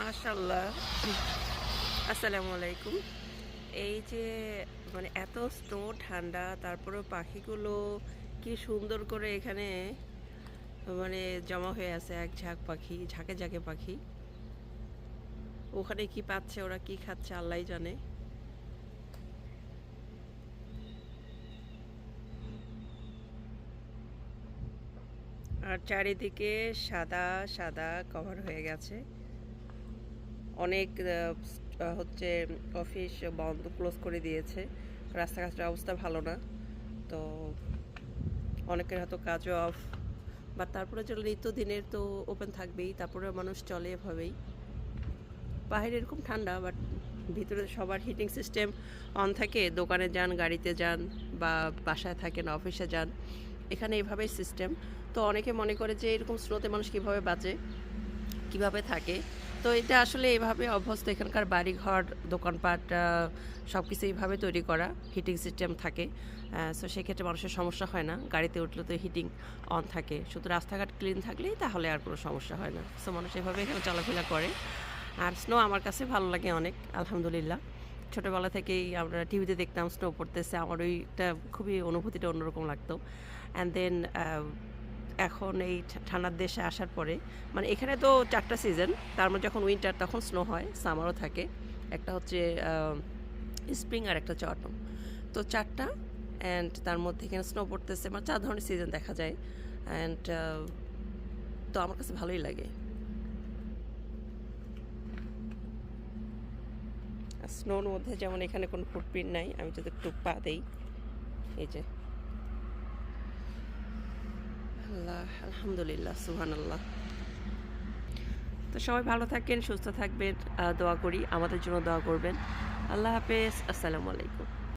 মাশাল্লাহ আসসালামু আলাইকুম। এই যে মানে এত স্নো ঠান্ডা, তারপরেও পাখিগুলো কি সুন্দর করে এখানে মানে জমা হয়ে আছে, এক ঝাঁক পাখি, ঝাঁকে ঝাঁকে পাখি। ওখানে কি পাচ্ছে, ওরা কি খাচ্ছে, আল্লাহ জানে। আর চারিদিকে সাদা সাদা কভার হয়ে গেছে। অনেক হচ্ছে অফিস বন্ধ ক্লোজ করে দিয়েছে। রাস্তাঘাটের অবস্থা ভালো না। তো অনেকের হয়তো কাজও অফ বা তারপরে চলে নিত্যদিনের তো ওপেন থাকবেই, তারপরে মানুষ চলে এভাবেই। বাইরে এরকম ঠান্ডা বাট ভিতরে সবার হিটিং সিস্টেম অন থাকে। দোকানে যান, গাড়িতে যান, বা বাসায় থাকেন অফিসে যান। এখানে এভাবেই সিস্টেম তো অনেকে মনে করে যে এরকম স্রোতে মানুষ কীভাবে বাঁচে, কীভাবে থাকে। তো এটা আসলে এভাবে অভ্যস্ত এখানকার বাড়িঘর, দোকানপাট সব কিছু এইভাবে তৈরি করা হিটিং সিস্টেম থাকে। সো সেক্ষেত্রে মানুষের সমস্যা হয় না। গাড়িতে উঠলে তো হিটিং অন থাকে। শুধু রাস্তাঘাট ক্লিন থাকলেই তাহলে আর কোনো সমস্যা হয় না। সো মানুষ এভাবে এখানে চলাফেরা করে। আর স্নো আমার কাছে ভালো লাগে অনেক, আলহামদুলিল্লাহ। ছোটোবেলা থেকেই আমরা টিভিতে দেখতাম স্নো পড়তেছে। আমার ওইটা খুবই অনুভূতিটা অন্যরকম লাগতো। অ্যান্ড দেন এখন এই ঠান্ডার দেশে আসার পরে মানে এখানে তো চারটা সিজন তার মধ্যে যখন উইন্টার তখন স্নো হয় সামারও থাকে। একটা হচ্ছে স্প্রিং আর একটা হচ্ছে অটম তো চারটা অ্যান্ড তার মধ্যে এখানে স্নো পড়তেছে মানে চার ধরনের সিজন দেখা যায়। অ্যান্ড তো আমার কাছে ভালোই লাগে। স্নোর মধ্যে যেমন এখানে কোনো ফুটপ্রিন্ট নাই, আমি যদি একটু পা দেই, এই যে আল্লাহ আলহামদুলিল্লাহ সুহানাল্লাহ তো সবাই ভালো থাকেন, সুস্থ থাকবেন দোয়া করি, আমাদের জন্য দোয়া করবেন। আল্লাহ হাফেজ, আসসালামু আলাইকুম।